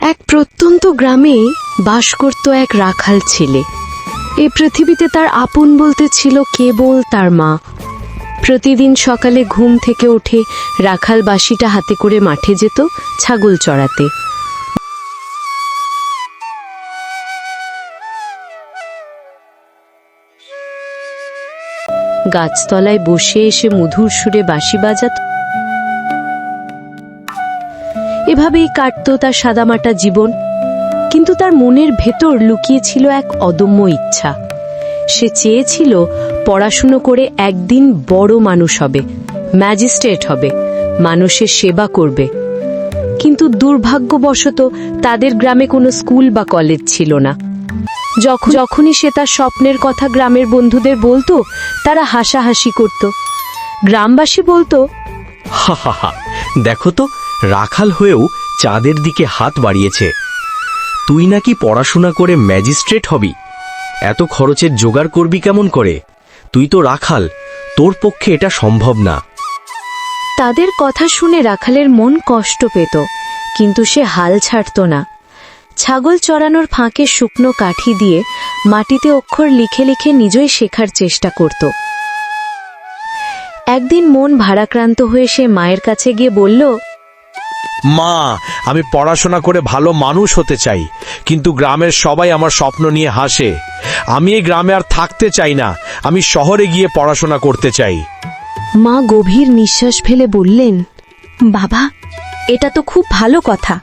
এক প্রত্যন্ত গ্রামে বাস করত এক রাখাল ছেলে। এই পৃথিবীতে তার আপন বলতে ছিল কেবল তার মা। প্রতিদিন সকালে ঘুম থেকে উঠে রাখাল বাসিটা হাতে করে মাঠে যেত ছাগল চড়াতে। গাছতলায় বসে এসে মধুর সুরে বাঁশি বাজাত এভাবেই কাটত তার সাদামাটা জীবন, কিন্তু তার মনের ভেতর লুকিয়ে ছিল এক অদম্য ইচ্ছা। সে চেয়েছিল পড়াশুনো করে একদিন বড় মানুষ হবে, ম্যাজিস্ট্রেট হবে, মানুষের সেবা করবে। কিন্তু দুর্ভাগ্যবশত তাদের গ্রামে কোনো স্কুল বা কলেজ ছিল না। যখন যখনই সে তার স্বপ্নের কথা গ্রামের বন্ধুদের বলতো, তারা হাসাহাসি করত। গ্রামবাসী বলতো, হা হা হা, দেখো তো রাখাল হয়েও চাঁদের দিকে হাত বাড়িয়েছে। তুই নাকি পড়াশোনা করে ম্যাজিস্ট্রেট হবি? এত খরচের জোগাড় করবি কেমন করে? তুই তো রাখাল, তোর পক্ষে এটা সম্ভব না। তাদের কথা শুনে রাখালের মন কষ্ট পেত, কিন্তু সে হাল ছাড়ত না। ছাগল চড়ানোর ফাঁকে শুকনো কাঠি দিয়ে মাটিতে অক্ষর লিখে লিখে নিজেই শেখার চেষ্টা করত। একদিন মন ভারাক্রান্ত হয়ে সে মায়ের কাছে গিয়ে বলল মা, আমি পড়াশোনা করে ভালো মানুষ হতে চাই, কিন্তু গ্রামের সবাই আমার স্বপ্ন নিয়ে হাসে। আমি এই গ্রামে আর থাকতে চাই না, আমি শহরে গিয়ে পড়াশোনা করতে চাই। মা গভীর নিঃশ্বাস ফেলে বললেন, বাবা, এটা তো খুব ভালো কথা,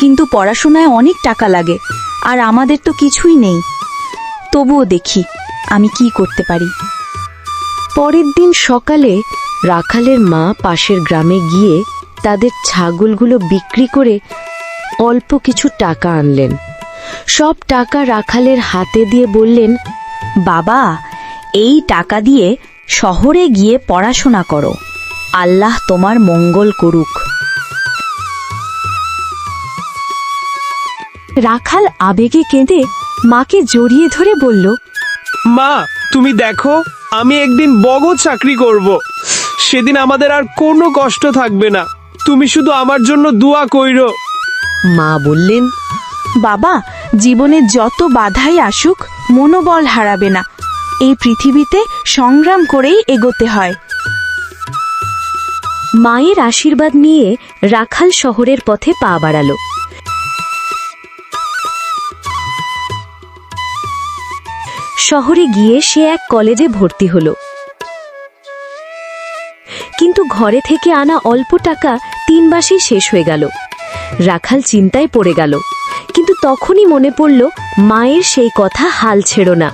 কিন্তু পড়াশোনায় অনেক টাকা লাগে, আর আমাদের তো কিছুই নেই। তবুও দেখি, আমি কি করতে পারি? পরের দিন সকালে রাখালের মা পাশের গ্রামে গিয়ে তাদের ছাগলগুলো বিক্রি করে অল্প কিছু টাকা আনলেন। সব টাকা রাখালের হাতে দিয়ে বললেন, বাবা, এই টাকা দিয়ে শহরে গিয়ে পড়াশোনা করো। আল্লাহ তোমার মঙ্গল করুক। রাখাল আবেগে কেঁদে মাকে জড়িয়ে ধরে বলল, মা, তুমি দেখো, আমি একদিন বড় চাকরি করব। সেদিন আমাদের আর কোনো কষ্ট থাকবে না। তুমি শুধু আমার জন্য দোয়া কইরো। মা বললেন, বাবা, জীবনে যত বাধাই আসুক, মনোবল হারাবে না। এই পৃথিবীতে সংগ্রাম করেই এগোতে হয়। মায়ের আশীর্বাদ নিয়ে রাখাল শহরের পথে পা বাড়ালো। শহরে গিয়ে সে এক কলেজে ভর্তি হলো। কিন্তু ঘরে থেকে আনা অল্প টাকা তিন মাসেই শেষ হয়ে গেল। রাখাল চিন্তায় পড়ে গেল। কিন্তু তখনই মনে পড়ল, মায়ের সেই কথা হাল ছেড়ো না।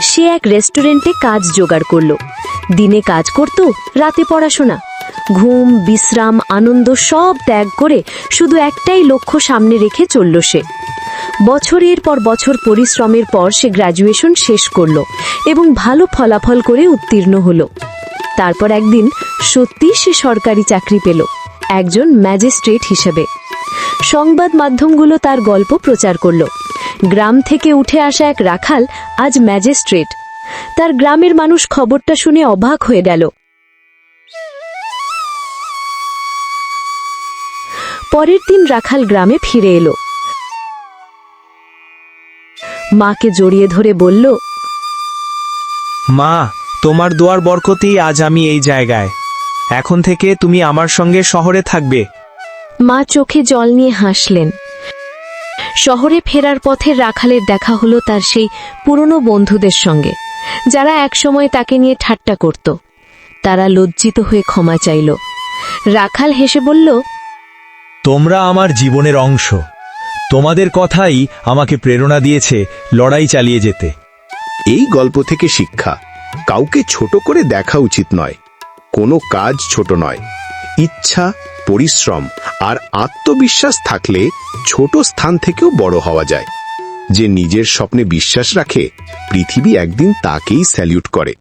সে এক রেস্টুরেন্টে কাজ জোগাড় করল। দিনে কাজ করত, রাতে পড়াশোনা। ঘুম, বিশ্রাম, আনন্দ সব ত্যাগ করে শুধু একটাই লক্ষ্য সামনে রেখে চলল সে। বছরের পর বছর পরিশ্রমের পর সে গ্র্যাজুয়েশন শেষ করল এবং ভালো ফলাফল করে উত্তীর্ণ হলো। তারপর একদিন সত্যি সে সরকারি চাকরি পেল, একজন ম্যাজিস্ট্রেট হিসেবে। সংবাদ মাধ্যমগুলো তার গল্প প্রচার করল। গ্রাম থেকে উঠে আসা এক রাখাল আজ ম্যাজিস্ট্রেট তার গ্রামের মানুষ খবরটা শুনে অবাক হয়ে গেল। পরের দিন রাখাল গ্রামে ফিরে এলো। মাকে জড়িয়ে ধরে বলল মা তোমার দোয়ার বরকতেই আজ আমি এই জায়গায়। এখন থেকে তুমি আমার সঙ্গে শহরে থাকবে। মা চোখে জল নিয়ে হাসলেন। শহরে ফেরার পথে রাখালের দেখা হলো তার সেই পুরনো বন্ধুদের সঙ্গে যারা একসময় তাকে নিয়ে ঠাট্টা করত। তারা লজ্জিত হয়ে ক্ষমা চাইল। রাখাল হেসে বলল তোমরা আমার জীবনের অংশ। তোমাদের কথাই আমাকে প্রেরণা দিয়েছে লড়াই চালিয়ে যেতে। এই গল্প থেকে শিক্ষা, কাউকে ছোট করে দেখা উচিত নয়, কোনো কাজ ছোট নয়। ইচ্ছা, পরিশ্রম আর আত্মবিশ্বাস থাকলে ছোট স্থান থেকেও বড় হওয়া যায়। যে নিজের স্বপ্নে বিশ্বাস রাখে, পৃথিবী একদিন তাকেই স্যালিউট করে।